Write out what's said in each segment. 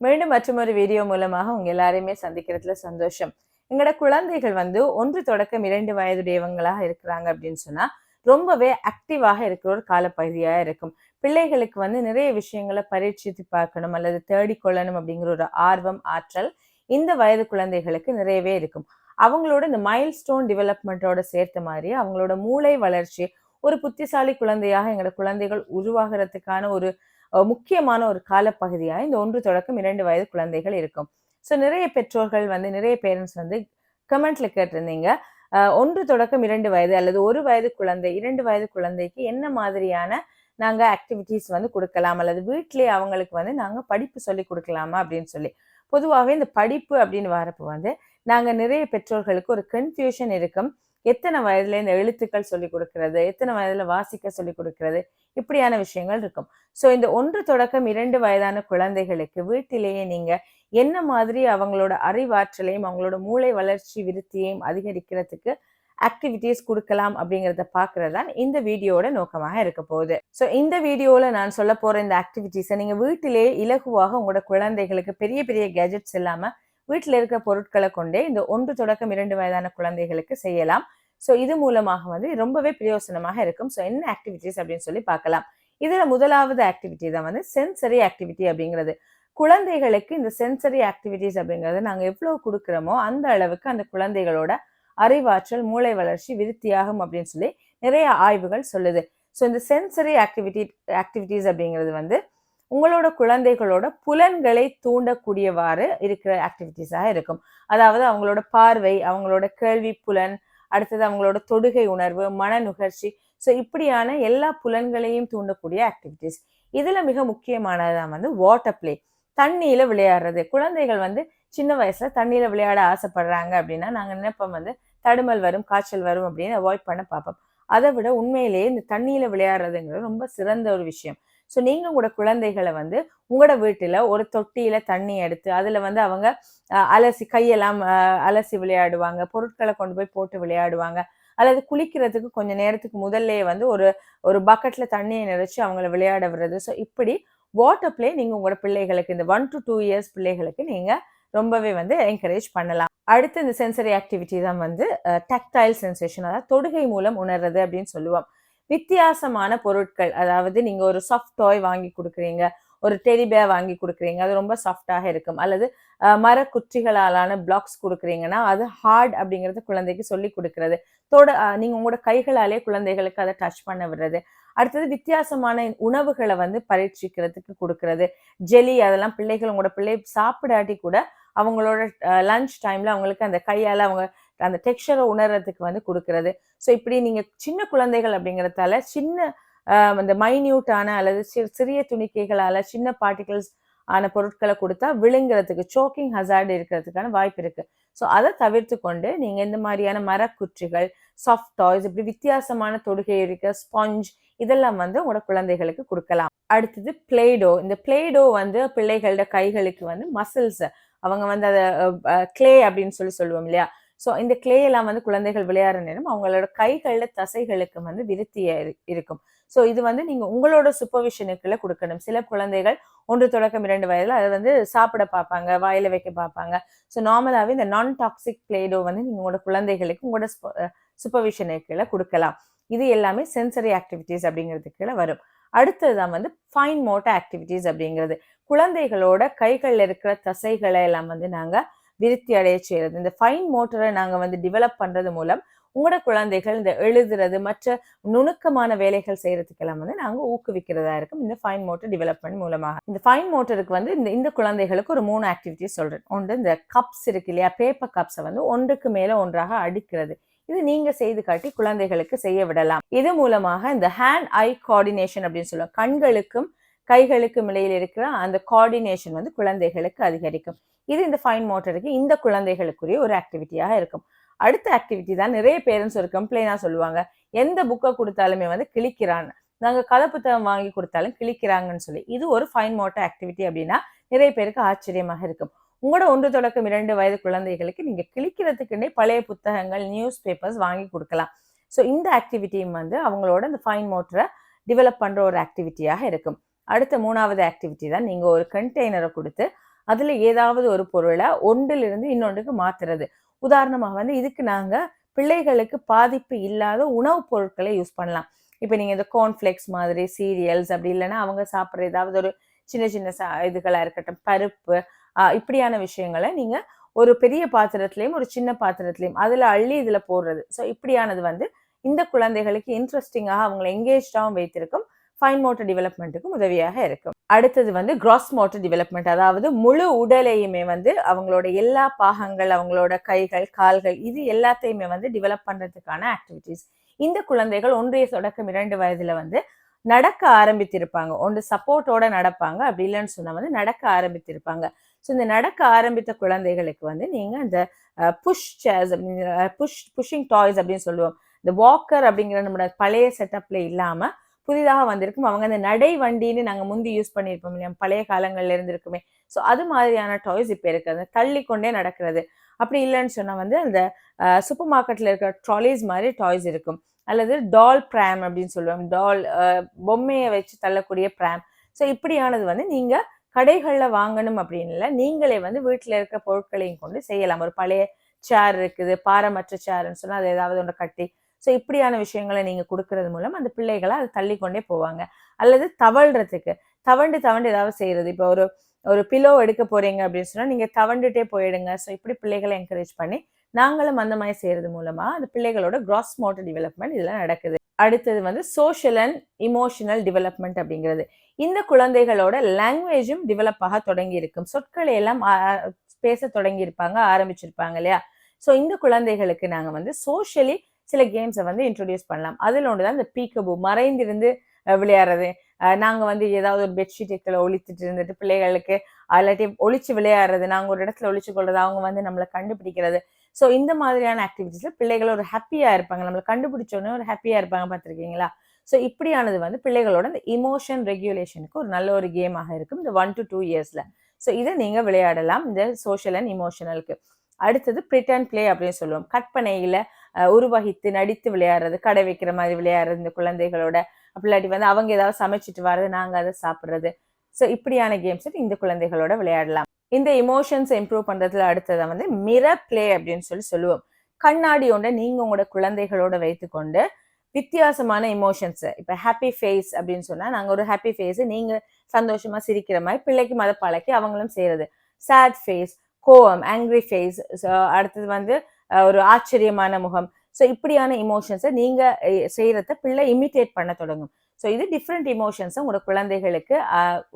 மீண்டும் மற்றொரு வீடியோ மூலமாக உங்க எல்லாரையுமே சந்திக்கிறதுல சந்தோஷம். எங்களோட குழந்தைகள் வந்து ஒன்று தொடக்கம் இரண்டு வயதுடையவங்களாக இருக்கிறாங்க அப்படின்னு சொன்னா ரொம்பவே ஆக்டிவாக இருக்கிற ஒரு காலப்பகுதியா இருக்கும். பிள்ளைகளுக்கு வந்து நிறைய விஷயங்களை பரீட்சித்து பார்க்கணும் அல்லது தேடிக்கொள்ளணும் அப்படிங்கிற ஒரு ஆர்வம் ஆற்றல் இந்த வயது குழந்தைகளுக்கு நிறையவே இருக்கும். அவங்களோட இந்த மைல் ஸ்டோன் டெவலப்மெண்ட்டோட சேர்த்த மாதிரி அவங்களோட மூளை வளர்ச்சி ஒரு புத்திசாலி குழந்தையாக எங்களோட குழந்தைகள் உருவாகிறதுக்கான ஒரு முக்கியமான ஒரு காலப்பகுதியாக இந்த ஒன்று தொடக்கம் இரண்டு வயது குழந்தைகள் இருக்கும். ஸோ நிறைய பெற்றோர்கள் வந்து நிறைய பேரண்ட்ஸ் வந்து கமெண்ட்ல கேட்டிருந்தீங்க. ஒன்று தொடக்கம் இரண்டு வயது அல்லது ஒரு வயது குழந்தை இரண்டு வயது குழந்தைக்கு என்ன மாதிரியான நாங்கள் ஆக்டிவிட்டீஸ் வந்து கொடுக்கலாம்? அல்லது வீட்டிலேயே அவங்களுக்கு வந்து நாங்கள் படிப்பு சொல்லி கொடுக்கலாமா? அப்படின்னு சொல்லி. பொதுவாகவே இந்த படிப்பு அப்படின்னு வரப்போ வந்து நாங்கள் நிறைய பெற்றோர்களுக்கு ஒரு கன்ஃபியூஷன் இருக்கும். எத்தனை வயதுல இந்த எழுத்துக்கள் சொல்லி கொடுக்கறது எத்தனை வயதுல வாசிக்க சொல்லி கொடுக்கறது இப்படியான விஷயங்கள் இருக்கும். ஸோ இந்த ஒன்று தொடக்கம் இரண்டு வயதான குழந்தைகளுக்கு வீட்டிலேயே நீங்க என்ன மாதிரி அவங்களோட அறிவாற்றலையும் அவங்களோட மூளை வளர்ச்சி விருத்தியையும் அதிகரிக்கிறதுக்கு ஆக்டிவிட்டீஸ் கொடுக்கலாம் அப்படிங்கிறத பார்க்கறது தான் இந்த வீடியோவோட நோக்கமாக இருக்க போகுது. ஸோ இந்த வீடியோவில் நான் சொல்ல போற இந்த ஆக்டிவிட்டீஸை நீங்க வீட்டிலேயே இலகுவாக உங்களோட குழந்தைகளுக்கு பெரிய பெரிய கேஜெட்ஸ் இல்லாமல் வீட்டில் இருக்கிற பொருட்களை கொண்டே இந்த ஒன்று தொடக்கம் இரண்டு வயதான குழந்தைகளுக்கு செய்யலாம். ஸோ இது மூலமாக வந்து ரொம்பவே பிரயோசனமாக இருக்கும். ஸோ என்ன ஆக்டிவிட்டிஸ் அப்படின்னு சொல்லி பார்க்கலாம். இதில் முதலாவது ஆக்டிவிட்டி தான் வந்து சென்சரி ஆக்டிவிட்டி அப்படிங்கிறது. குழந்தைகளுக்கு இந்த சென்சரி ஆக்டிவிட்டீஸ் அப்படிங்கிறது நாங்கள் எவ்வளோ கொடுக்குறோமோ அந்த அளவுக்கு அந்த குழந்தைகளோட அறிவாற்றல் மூளை வளர்ச்சி விருத்தியாகும் அப்படின்னு சொல்லி நிறைய ஆய்வுகள் சொல்லுது. ஸோ இந்த சென்சரி ஆக்டிவிட்டி ஆக்டிவிட்டீஸ் அப்படிங்கிறது வந்து உங்களோட குழந்தைகளோட புலன்களை தூண்டக்கூடியவாறு இருக்கிற ஆக்டிவிட்டீஸாக இருக்கும். அதாவது அவங்களோட பார்வை அவங்களோட கேள்வி புலன் அடுத்தது அவங்களோட தொடுகை உணர்வு மன நுகர்ச்சி. ஸோ இப்படியான எல்லா புலன்களையும் தூண்டக்கூடிய ஆக்டிவிட்டீஸ் இதில் மிக முக்கியமானதான் வந்து வாட்டர் பிளே தண்ணியில் விளையாடுறது. குழந்தைகள் வந்து சின்ன வயசில் தண்ணியில் விளையாட ஆசைப்படுறாங்க அப்படின்னா நாங்கள் நினைப்போம் வந்து தடுமல் வரும் காய்ச்சல் வரும் அப்படின்னு அவாய்ட் பண்ண பார்ப்போம். அதை விட உண்மையிலேயே இந்த தண்ணியில் விளையாடுறதுங்கிறது ரொம்ப சிறந்த ஒரு விஷயம். ஸோ நீங்கள் கூட குழந்தைகளை வந்து உங்களோட வீட்டில் ஒரு தொட்டியில் தண்ணி எடுத்து அதில் வந்து அவங்க அலசி கையெல்லாம் அலசி விளையாடுவாங்க பொருட்களை கொண்டு போய் போட்டு விளையாடுவாங்க. அல்லது குளிக்கிறதுக்கு கொஞ்ச நேரத்துக்கு முதல்லே வந்து ஒரு ஒரு பக்கெட்ல தண்ணியை நிறைச்சு அவங்கள விளையாட விடுறது. ஸோ இப்படி வாட்டர் பிளே நீங்க உங்களோட பிள்ளைகளுக்கு இந்த ஒன் டு டூ இயர்ஸ் பிள்ளைகளுக்கு நீங்க ரொம்பவே வந்து என்கரேஜ் பண்ணலாம். அடுத்து இந்த சென்சரி ஆக்டிவிட்டி தான் வந்து டக்டைல் சென்சேஷன் அதாவது தொடுகை மூலம் உணர்றது அப்படின்னு சொல்லுவோம். வித்தியாசமான பொருட்கள். அதாவது நீங்க ஒரு சாஃப்ட் டாய் வாங்கி கொடுக்குறீங்க ஒரு டெரிபே வாங்கி கொடுக்குறீங்க அது ரொம்ப சாஃப்டாக இருக்கும். அல்லது மரக்குற்றிகளாலான பிளாக்ஸ் கொடுக்குறீங்கன்னா அது ஹார்ட் அப்படிங்கிறது குழந்தைக்கு சொல்லி கொடுக்கறது. தொட நீங்கள் நீங்க உங்களோட கைகளாலே குழந்தைகளுக்கு அதை டச் பண்ண விடுறது. அடுத்தது வித்தியாசமான உணவுகளை வந்து பரீட்சிக்கிறதுக்கு கொடுக்கறது. ஜெலி அதெல்லாம் பிள்ளைகள் உங்களோட பிள்ளை சாப்பிடாட்டி கூட அவங்களோட லஞ்ச் டைம்ல அவங்களுக்கு அந்த கையால அவங்க அந்த டெக்ஸ்டரை உணர்றதுக்கு வந்து கொடுக்கறது. ஸோ இப்படி நீங்கள் சின்ன குழந்தைகள் அப்படிங்கிறதால சின்ன அந்த மைன்யூட்டான அல்லது சிறிய துணிக்கைகளால் சின்ன பார்ட்டிகல்ஸ் ஆன பொருட்களை கொடுத்தா விழுங்கிறதுக்கு சோக்கிங் ஹசார்டு இருக்கிறதுக்கான வாய்ப்பு இருக்குது ஸோ அதை தவிர்த்து கொண்டு நீங்கள் இந்த மாதிரியான மரக்குற்றிகள் சாஃப்ட் டாய்ஸ் இப்படி வித்தியாசமான தொடுகை இருக்க ஸ்பாஞ்ச் இதெல்லாம் வந்து உங்களோட குழந்தைகளுக்கு கொடுக்கலாம். அடுத்தது பிளேடோ இந்த பிளேடோ வந்து பிள்ளைகளோட கைகளுக்கு வந்து மசில்ஸ் அவங்க வந்து அதை கிளே அப்படின்னு சொல்லி சொல்லுவோம் இல்லையா? ஸோ இந்த கிளே எல்லாம் வந்து குழந்தைகள் விளையாடுற நேரம் அவங்களோட கைகளில் தசைகளுக்கு வந்து விருத்தி இரு- இருக்கும். ஸோ இது வந்து நீங்க உங்களோட சூப்பர்விஷனுக்குள்ள கொடுக்கணும். சில குழந்தைகள் ஒன்று தொடக்கம் இரண்டு வயதில் அதை வந்து சாப்பிட பார்ப்பாங்க வாயில வைக்க பார்ப்பாங்க. ஸோ நார்மலாகவே இந்த நான் டாக்ஸிக் பிளேடோ வந்து நீங்கள் உங்களோட குழந்தைகளுக்கு உங்களோட சூப்பர்விஷனுக்குள்ள கொடுக்கலாம். இது எல்லாமே சென்சரி ஆக்டிவிட்டீஸ் அப்படிங்கிறதுக்குள்ள வரும். அடுத்ததுதான் வந்து ஃபைன் மோட்டர் ஆக்டிவிட்டீஸ் அப்படிங்கிறது. குழந்தைகளோட கைகளில் இருக்கிற தசைகளை எல்லாம் வந்து நாங்கள் விருத்தி அடைய செய்யறது. இந்த ஃபைன் மோட்டரை நாங்கள் வந்து டெவலப் பண்றது மூலம் உங்களோட குழந்தைகள் இந்த எழுதுறது மற்ற நுணுக்கமான வேலைகள் செய்யறதுக்கெல்லாம் வந்து நாங்க ஊக்குவிக்கிறதா இருக்கும். இந்த ஃபைன் மோட்டர் டெவலப்மெண்ட் மூலமாக. இந்த ஃபைன் மோட்டருக்கு வந்து இந்த இந்த குழந்தைகளுக்கு ஒரு மூணு ஆக்டிவிட்டிஸ் சொல்றேன். ஒன்று இந்த கப்ஸ் இருக்கு இல்லையா? பேப்பர் கப்ஸை வந்து ஒன்றுக்கு மேல ஒன்றாக அடிக்கிறது. இது நீங்க செய்து காட்டி குழந்தைகளுக்கு செய்ய விடலாம். இது மூலமாக இந்த ஹேண்ட் ஐ கோஆர்டினேஷன் அப்படின்னு சொல்லுவோம். கண்களுக்கும் கைகளுக்கும் இடையில் இருக்கிற அந்த கோஆர்டினேஷன் வந்து குழந்தைகளுக்கு அதிகரிக்கும். இது இந்த ஃபைன் மோட்டருக்கு இந்த குழந்தைகளுக்குரிய ஒரு ஆக்டிவிட்டியாக இருக்கும். அடுத்த ஆக்டிவிட்டி தான் நிறைய பேரண்ட்ஸ் ஒரு கம்ப்ளைண்டாக சொல்லுவாங்க. எந்த புக்கை கொடுத்தாலுமே வந்து கிழிக்கிறான் நாங்கள் கதை புத்தகம் வாங்கி கொடுத்தாலும் கிழிக்கிறாங்கன்னு சொல்லி. இது ஒரு ஃபைன் மோட்டர் ஆக்டிவிட்டி அப்படின்னா நிறைய பேருக்கு ஆச்சரியமாக இருக்கும். உங்களோட ஒன்று தொடக்கம் இரண்டு வயது குழந்தைகளுக்கு நீங்கள் கிழிக்கிறதுக்குன்னே பழைய புத்தகங்கள் நியூஸ் பேப்பர்ஸ் வாங்கி கொடுக்கலாம். ஸோ இந்த ஆக்டிவிட்டியும் வந்து அவங்களோட இந்த ஃபைன் மோட்டரை டெவலப் பண்ணுற ஒரு ஆக்டிவிட்டியாக இருக்கும். அடுத்த மூணாவது ஆக்டிவிட்டி தான். நீங்கள் ஒரு கண்டெய்னரை கொடுத்து அதில் ஏதாவது ஒரு பொருளை ஒன்றிலிருந்து இன்னொன்றுக்கு மாத்துறது. உதாரணமாக வந்து இதுக்கு நாங்கள் பிள்ளைகளுக்கு பாதிப்பு இல்லாத உணவுப் பொருட்களை யூஸ் பண்ணலாம். இப்போ நீங்கள் இந்த கார்ன்ஃப்ளெக்ஸ் மாதிரி சீரியல்ஸ் அப்படி இல்லைன்னா அவங்க சாப்பிட்ற ஏதாவது ஒரு சின்ன சின்ன சா இதுகளாக இருக்கட்டும் பருப்பு இப்படியான விஷயங்களை நீங்கள் ஒரு பெரிய பாத்திரத்துலேயும் ஒரு சின்ன பாத்திரத்துலேயும் அதில் அள்ளி இதில் போடுறது. ஸோ இப்படியானது வந்து இந்த குழந்தைகளுக்கு இன்ட்ரெஸ்டிங்காக அவங்களை எங்கேஜாகவும் வைத்திருக்கும். ஃபைன் மோட்டர் டெவலப்மெண்ட்டுக்கும் உதவியாக இருக்கும். அடுத்தது வந்து கிராஸ் மோட்டர் டெவலப்மெண்ட் அதாவது முழு உடலையுமே வந்து அவங்களோட எல்லா பாகங்கள் அவங்களோட கைகள் கால்கள் இது எல்லாத்தையுமே வந்து டெவலப் பண்ணுறதுக்கான ஆக்டிவிட்டீஸ் இந்த குழந்தைகள் ஒன்றிய தொடக்கம் இரண்டு வயதுல வந்து நடக்க ஆரம்பித்திருப்பாங்க. ஒன்று சப்போர்ட்டோட நடப்பாங்க அப்படி இல்லைன்னு சொன்னால் வந்து நடக்க ஆரம்பித்திருப்பாங்க. ஸோ இந்த நடக்க ஆரம்பித்த குழந்தைகளுக்கு வந்து நீங்கள் இந்த push chairs push pushing toys அப்படின்னு சொல்லுவோம். இந்த வாக்கர் அப்படிங்கிற நம்மளோட பழைய செட்டப்ல இல்லாமல் புதிதாக வந்திருக்கும். அவங்க அந்த நடை வண்டின்னு நாங்கள் முந்தி யூஸ் பண்ணியிருப்போம் இல்லையா? பழைய காலங்கள்ல இருந்திருக்குமே. ஸோ அது மாதிரியான டாய்ஸ் இப்போ இருக்கிறது தள்ளி கொண்டே நடக்கிறது. அப்படி இல்லைன்னு சொன்னால் வந்து அந்த சூப்பர் மார்க்கெட்டில் இருக்கிற ட்ராலிஸ் மாதிரி டாய்ஸ் இருக்கும். அல்லது டால் ப்ராம் அப்படின்னு சொல்லுவோம். டால் பொம்மையை வச்சு தள்ளக்கூடிய ப்ராம் ஸோ இப்படியானது வந்து நீங்கள் கடைகளில் வாங்கணும் அப்படின்னு இல்லை. நீங்களே வந்து வீட்டில் இருக்கிற பொருட்களையும் கொண்டு செய்யலாம். ஒரு பழைய சேர் இருக்குது. பாரமற்ற சேர்ன்னு சொன்னால் அது ஏதாவது ஒன்று கட்டி ஸோ இப்படியான விஷயங்களை நீங்கள் கொடுக்கறது மூலம் அந்த பிள்ளைகளை அதை தள்ளிக்கொண்டே போவாங்க. அல்லது தவழ்றதுக்கு தவண்டு தவண்டு ஏதாவது செய்யறது இப்போ ஒரு ஒரு பிலோ எடுக்க போறீங்க அப்படின்னு சொன்னால் நீங்க தவண்டுட்டே போயிடுங்க. ஸோ இப்படி பிள்ளைகளை என்கரேஜ் பண்ணி நாங்களும் அந்த மாதிரி செய்யறது மூலமா அந்த பிள்ளைகளோட கிராஸ் மோட்டர் டெவலப்மெண்ட் இதெல்லாம் நடக்குது. அடுத்தது வந்து சோஷியல் அண்ட் இமோஷனல் டெவலப்மெண்ட் அப்படிங்கிறது. இந்த குழந்தைகளோட லாங்குவேஜும் டெவலப் ஆக தொடங்கி இருக்கும். சொற்களை எல்லாம் பேச தொடங்கி இருப்பாங்க ஆரம்பிச்சிருப்பாங்க இல்லையா? ஸோ இந்த குழந்தைகளுக்கு நாங்கள் வந்து சோஷியலி சில கேம்ஸை வந்து இன்ட்ரடியூஸ் பண்ணலாம். அதில் ஒன்று தான் இந்த பீக்கபு மறைந்திருந்து விளையாடுறது. நாங்கள் வந்து ஏதாவது ஒரு பெட்ஷீட்டுக்களை ஒழித்துட்டு இருந்துட்டு பிள்ளைகளுக்கு இல்லாட்டி ஒழிச்சு விளையாடுறது நாங்கள் ஒரு இடத்துல ஒழிச்சு கொள்றது அவங்க வந்து நம்மளை கண்டுபிடிக்கிறது. ஸோ இந்த மாதிரியான ஆக்டிவிட்டிஸ்ல பிள்ளைகள் ஒரு ஹாப்பியாக இருப்பாங்க. நம்மளை கண்டுபிடிச்சோன்னே ஒரு ஹாப்பியாக இருப்பாங்க பார்த்துருக்கீங்களா? ஸோ இப்படியானது வந்து பிள்ளைகளோட இந்த இமோஷன் ரெகுலேஷனுக்கு ஒரு நல்ல ஒரு கேமாக இருக்கும் இந்த ஒன் டு டூ இயர்ஸில் ஸோ இதை நீங்கள் விளையாடலாம் இந்த சோஷியல் அண்ட் இமோஷனலுக்கு அடுத்தது பிரிட்டன் பிளே அப்படின்னு சொல்லுவோம். கற்பனையில் உருவகித்து நடித்து விளையாடுறது கடை வைக்கிற மாதிரி விளையாடுறது இந்த குழந்தைகளோட அப்படில்லாட்டி வந்து அவங்க ஏதாவது சமைச்சிட்டு வர்றது நாங்கள் அதை சாப்பிடுறது. ஸோ இப்படியான கேம்ஸ் இந்த குழந்தைகளோட விளையாடலாம். இந்த இமோஷன்ஸ் இம்ப்ரூவ் பண்றதுல அடுத்ததை வந்து மிரர் ப்ளே அப்படின்னு சொல்லி சொல்லுவோம். கண்ணாடி ஒன்றை நீங்கள் உங்களோட குழந்தைகளோட வைத்துக்கொண்டு வித்தியாசமான இமோஷன்ஸ் இப்போ ஹாப்பி ஃபேஸ் அப்படின்னு சொன்னால் நாங்கள் ஒரு ஹாப்பி ஃபேஸ் நீங்கள் சந்தோஷமா சிரிக்கிற மாதிரி பிள்ளைக்கும் அதை பழக்கி அவங்களும் செய்கிறது சேட் ஃபேஸ் கோவம் ஆங்க்ரி ஃபேஸ் அடுத்தது வந்து ஒரு ஆச்சரியமான முகம். ஸோ இப்படியான இமோஷன்ஸை நீங்கள் செய்கிறத பிள்ளை இமிட்டேட் பண்ண தொடங்கும். ஸோ இது டிஃப்ரெண்ட் இமோஷன்ஸை உங்களோட குழந்தைகளுக்கு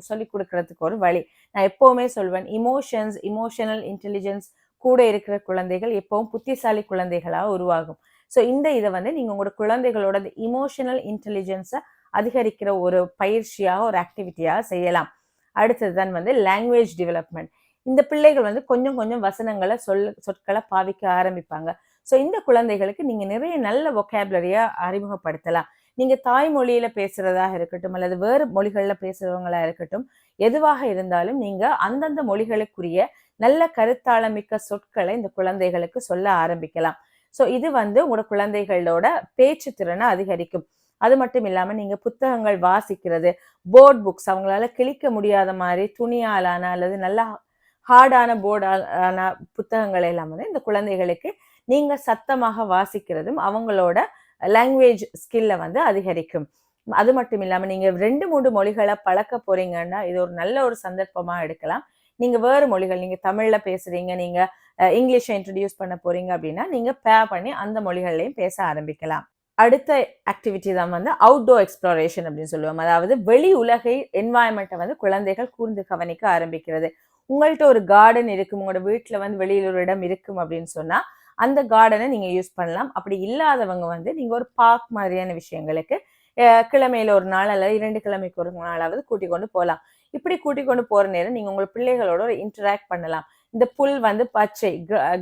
சொல்லிக் கொடுக்கறதுக்கு ஒரு வழி. நான் எப்போவுமே சொல்வேன் இமோஷன்ஸ் இமோஷனல் இன்டெலிஜென்ஸ் கூட இருக்கிற குழந்தைகள் எப்பவும் புத்திசாலி குழந்தைகளாக உருவாகும். ஸோ இந்த இதை வந்து நீங்கள் உங்களோட குழந்தைகளோட இமோஷனல் இன்டெலிஜென்ஸை அதிகரிக்கிற ஒரு பயிற்சியாக ஒரு ஆக்டிவிட்டியாக செய்யலாம். அடுத்தது தான் வந்து லாங்குவேஜ் டெவலப்மெண்ட் இந்த பிள்ளைகள் வந்து கொஞ்சம் கொஞ்சம் வசனங்களை சொல் சொற்களை பாவிக்க ஆரம்பிப்பாங்க. ஸோ இந்த குழந்தைகளுக்கு நீங்கள் நிறைய நல்ல ஒகேபுலரியாக அறிமுகப்படுத்தலாம். நீங்கள் தாய்மொழியில் பேசுகிறதாக இருக்கட்டும் அல்லது வேறு மொழிகளில் பேசுகிறவங்களாக இருக்கட்டும் எதுவாக இருந்தாலும் நீங்கள் அந்தந்த மொழிகளுக்குரிய நல்ல கருத்தாளமிக்க சொற்களை இந்த குழந்தைகளுக்கு சொல்ல ஆரம்பிக்கலாம். ஸோ இது வந்து உங்களோட குழந்தைகளோட பேச்சு திறனை அதிகரிக்கும். அது மட்டும் இல்லாமல் நீங்கள் புத்தகங்கள் வாசிக்கிறது போர்ட் புக்ஸ் அவங்களால கிழிக்க முடியாத மாதிரி துணியாலான அல்லது நல்லா ஹார்டான போர்டான புத்தகங்கள் எல்லாம் வந்து இந்த குழந்தைகளுக்கு நீங்க சத்தமாக வாசிக்கிறதும் அவங்களோட லாங்குவேஜ் ஸ்கில்லை வந்து அதிகரிக்கும். அது மட்டும் இல்லாமல் நீங்க ரெண்டு மூன்று மொழிகளை பழக்க போறீங்கன்னா இது ஒரு நல்ல ஒரு சந்தர்ப்பமா எடுக்கலாம். நீங்க வேறு மொழிகள் நீங்க தமிழ்ல பேசுறீங்க நீங்க இங்கிலீஷை இன்ட்ரடியூஸ் பண்ண போறீங்க அப்படின்னா நீங்க பே பண்ணி அந்த மொழிகள்லையும் பேச ஆரம்பிக்கலாம். அடுத்த ஆக்டிவிட்டி தான் வந்து அவுட்டோர் எக்ஸ்ப்ளோரேஷன் அப்படின்னு சொல்லுவோம். அதாவது வெளி உலகை என்வாயன்மெண்ட்டை வந்து குழந்தைகள் கூர்ந்து கவனிக்க ஆரம்பிக்கிறது. உங்கள்கிட்ட ஒரு கார்டன் இருக்கும் உங்களோட வீட்டில் வந்து வெளியில் ஒரு இடம் இருக்கும் அப்படின்னு சொன்னால் அந்த கார்டனை நீங்கள் யூஸ் பண்ணலாம். அப்படி இல்லாதவங்க வந்து நீங்கள் ஒரு பார்க் மாதிரியான விஷயங்களுக்கு கிழமையில ஒரு நாள் அல்லது இரண்டு கிழமைக்கு ஒரு நாளாவது கூட்டிக் கொண்டு போகலாம். இப்படி கூட்டிக் கொண்டு போகிற நேரம் நீங்கள் உங்கள் பிள்ளைகளோட ஒரு இன்டராக்ட் பண்ணலாம். இந்த புல் வந்து பச்சை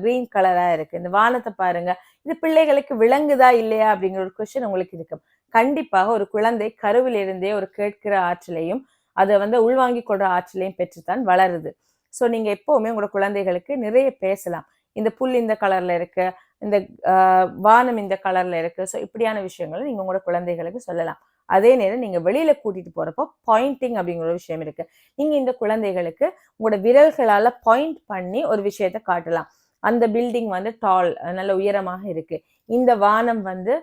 கிரீன் கலராக இருக்கு. இந்த வானத்தை பாருங்க. இது பிள்ளைகளுக்கு விளங்குதா இல்லையா அப்படிங்கிற ஒரு கொஸ்டின் உங்களுக்கு இருக்கும். கண்டிப்பாக ஒரு குழந்தை கருவிலிருந்தே ஒரு கேட்கிற ஆற்றலையும் அதை வந்து உள்வாங்கிக் கொள்ற ஆற்றலையும் பெற்றுத்தான் வளருது. ஸோ நீங்கள் எப்போவுமே உங்களோட குழந்தைகளுக்கு நிறைய பேசலாம். இந்த புல் இந்த கலரில் இருக்கு இந்த வானம் இந்த கலரில் இருக்கு. ஸோ இப்படியான விஷயங்களை நீங்கள் உங்களோட குழந்தைகளுக்கு சொல்லலாம். அதே நேரம் நீங்கள் வெளியில் கூட்டிகிட்டு போகிறப்போ பாயிண்டிங் அப்படிங்கிற ஒரு விஷயம் இருக்குது நீங்கள் இந்த குழந்தைகளுக்கு உங்களோட விரல்களால் பாயிண்ட் பண்ணி ஒரு விஷயத்த காட்டலாம். அந்த பில்டிங் வந்து டால் நல்ல உயரமாக இருக்கு. இந்த வானம் வந்து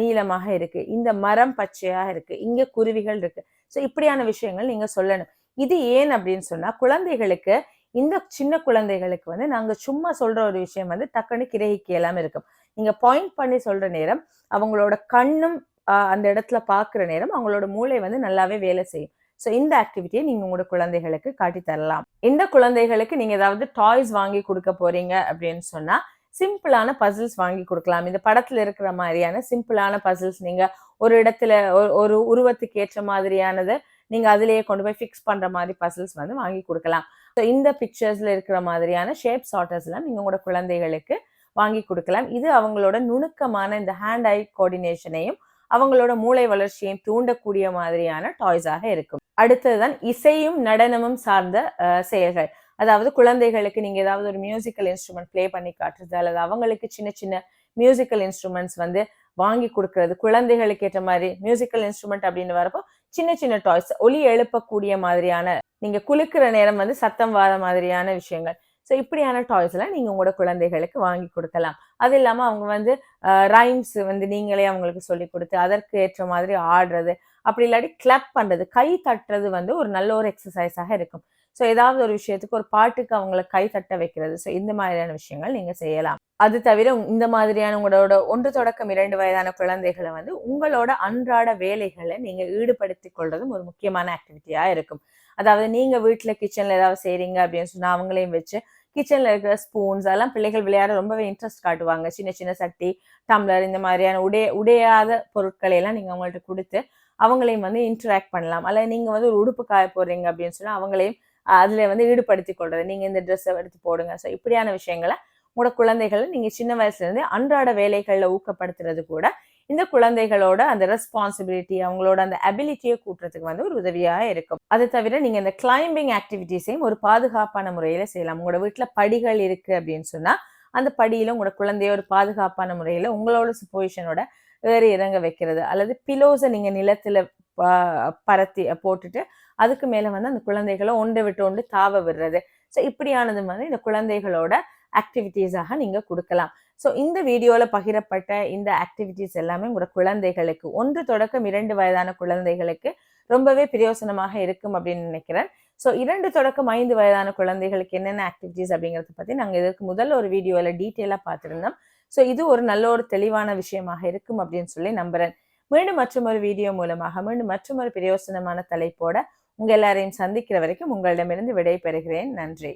நீளமாக இருக்கு. இந்த மரம் பச்சையாக இருக்குது இங்கே குருவிகள் இருக்குது ஸோ இப்படியான விஷயங்கள் நீங்கள் சொல்லணும். இது ஏன் அப்படின்னு சொன்னா குழந்தைகளுக்கு இந்த சின்ன குழந்தைகளுக்கு வந்து நாங்க சும்மா சொல்ற ஒரு விஷயம் வந்து டக்குன்னு கிரகிக்க எல்லாம் இருக்கும். நீங்க பாயிண்ட் பண்ணி சொல்ற நேரம் அவங்களோட கண்ணும் அந்த இடத்துல பார்க்குற நேரம் அவங்களோட மூளை வந்து நல்லாவே வேலை செய்யும். ஸோ இந்த ஆக்டிவிட்டியை நீங்க உங்களோட குழந்தைகளுக்கு காட்டி தரலாம். இந்த குழந்தைகளுக்கு நீங்க ஏதாவது டாய்ஸ் வாங்கி கொடுக்க போறீங்க அப்படின்னு சொன்னா சிம்பிளான பசில்ஸ் வாங்கி கொடுக்கலாம். இந்த படத்துல இருக்கிற மாதிரியான சிம்பிளான பசில்ஸ் நீங்க ஒரு இடத்துல ஒரு- ஒரு உருவத்துக்கு ஏற்ற மாதிரியானதை நீங்க அதுலயே கொண்டு போய் ஃபிக்ஸ் பண்ற மாதிரி பசில்ஸ் வந்து வாங்கி கொடுக்கலாம். ஸோ இந்த பிக்சர்ஸ்ல இருக்கிற மாதிரியான ஷேப் சார்ட்டர்ஸ் எல்லாம் நீங்க உங்களோட குழந்தைகளுக்கு வாங்கி கொடுக்கலாம். இது அவங்களோட நுணுக்கமான இந்த ஹேண்ட் ஐ கோஆர்டினேஷனையும் அவங்களோட மூளை வளர்ச்சியையும் தூண்டக்கூடிய மாதிரியான டாய்ஸாக இருக்கும். அடுத்ததுதான் இசையும் நடனமும் சார்ந்த செயல்கள். அதாவது குழந்தைகளுக்கு நீங்க ஏதாவது ஒரு மியூசிக்கல் இன்ஸ்ட்ருமெண்ட் ப்ளே பண்ணி காட்டுறது அல்லது அவங்களுக்கு சின்ன சின்ன மியூசிக்கல் இன்ஸ்ட்ருமெண்ட்ஸ் வந்து வாங்கி கொடுக்கறது குழந்தைகளுக்கு ஏற்ற மாதிரி மியூசிக்கல் இன்ஸ்ட்ருமெண்ட் அப்படின்னு வரப்போ சின்ன சின்ன டாய்ஸ் ஒலி எழுப்பக்கூடிய மாதிரியான நீங்க குளுக்கிற நேரம் வந்து சத்தம் வர மாதிரியான விஷயங்கள். ஸோ இப்படியான டாய்ஸ் எல்லாம் நீங்க உங்களோட குழந்தைகளுக்கு வாங்கி கொடுக்கலாம். அது இல்லாம அவங்க வந்து ரைம்ஸ் வந்து நீங்களே அவங்களுக்கு சொல்லி கொடுத்து அதற்கு ஏற்ற மாதிரி ஆடுறது. அப்படி இல்லாட்டி கிளப் பண்றது கை தட்டுறது வந்து ஒரு நல்ல ஒரு எக்ஸசைஸாக இருக்கும். ஸோ ஏதாவது ஒரு விஷயத்துக்கு ஒரு பாட்டுக்கு அவங்கள கை தட்ட வைக்கிறது. ஸோ இந்த மாதிரியான விஷயங்கள் நீங்கள் செய்யலாம். அது தவிர இந்த மாதிரியான உங்களோட ஒன்று தொடக்கம் இரண்டு வயதான குழந்தைகளை வந்து உங்களோட அன்றாட வேலைகளை நீங்கள் ஈடுபடுத்தி கொள்றதும் ஒரு முக்கியமான ஆக்டிவிட்டியாக இருக்கும். அதாவது நீங்கள் வீட்டில் கிச்சனில் ஏதாவது செய்கிறீங்க அப்படின்னு சொன்னால் அவங்களையும் வச்சு கிச்சனில் இருக்கிற ஸ்பூன்ஸ் அதெல்லாம் பிள்ளைகள் விளையாட ரொம்பவே இன்ட்ரெஸ்ட் காட்டுவாங்க. சின்ன சின்ன சட்டி டம்ளர் இந்த மாதிரியான உடைய உடையாத பொருட்களை எல்லாம் நீங்கள் அவங்கள்ட்ட கொடுத்து அவங்களையும் வந்து இன்டராக்ட் பண்ணலாம். அல்ல நீங்கள் வந்து ஒரு உடுப்பு காய போடுறீங்க அப்படின்னு சொன்னால் அவங்களையும் அதில் வந்து ஈடுபடுத்தி கொள்வது நீங்கள் இந்த ட்ரெஸ்ஸை எடுத்து போடுங்க. ஸோ இப்படியான விஷயங்களை உங்களோட குழந்தைகளை நீங்கள் சின்ன வயசுலேருந்து அன்றாட வேலைகளில் ஊக்கப்படுத்துறது கூட இந்த குழந்தைகளோட அந்த ரெஸ்பான்சிபிலிட்டி அவங்களோட அந்த அபிலிட்டியை கூட்டுறதுக்கு வந்து ஒரு உதவியாக இருக்கும். அதை தவிர நீங்கள் இந்த கிளைம்பிங் ஆக்டிவிட்டிஸையும் ஒரு பாதுகாப்பான முறையில் செய்யலாம். உங்களோட வீட்டில் படிகள் இருக்குது அப்படின்னு சொன்னால் அந்த படியில் உங்களோட குழந்தைய ஒரு பாதுகாப்பான முறையில் உங்களோட சுப்போசிஷனோட ஏறி இறங்க வைக்கிறது. அல்லது பிலோஸை நீங்கள் நிலத்தில் ப- பரத்தி போட்டுட்டு அதுக்கு மேல வந்து அந்த குழந்தைகளை ஒன்றை விட்டு ஒன்று தாவ விடுறது. ஸோ இப்படியானது வந்து இந்த குழந்தைகளோட ஆக்டிவிட்டீஸாக நீங்கள் கொடுக்கலாம். ஸோ இந்த வீடியோவில் பகிரப்பட்ட இந்த ஆக்டிவிட்டீஸ் எல்லாமே உங்களோட குழந்தைகளுக்கு ஒன்று தொடக்கம் இரண்டு வயதான குழந்தைகளுக்கு ரொம்பவே பிரயோசனமாக இருக்கும் அப்படின்னு நினைக்கிறேன். ஸோ இரண்டு தொடக்கம் ஐந்து வயதான குழந்தைகளுக்கு என்னென்ன ஆக்டிவிட்டீஸ் அப்படிங்கிறத பற்றி நாங்கள் இதற்கு முதல்ல ஒரு வீடியோவில் டீட்டெயிலாக பார்த்துருந்தோம். ஸோ இது ஒரு நல்ல ஒரு தெளிவான விஷயமாக இருக்கும் அப்படின்னு சொல்லி நம்புகிறேன் மீண்டும் மற்றொரு வீடியோ மூலமாக மீண்டும் ஒரு பிரயோசனமான தலைப்போட உங்கள் எல்லாரையும் சந்திக்கிற வரைக்கும் உங்களிடமிருந்து விடை பெறுகிறேன் நன்றி.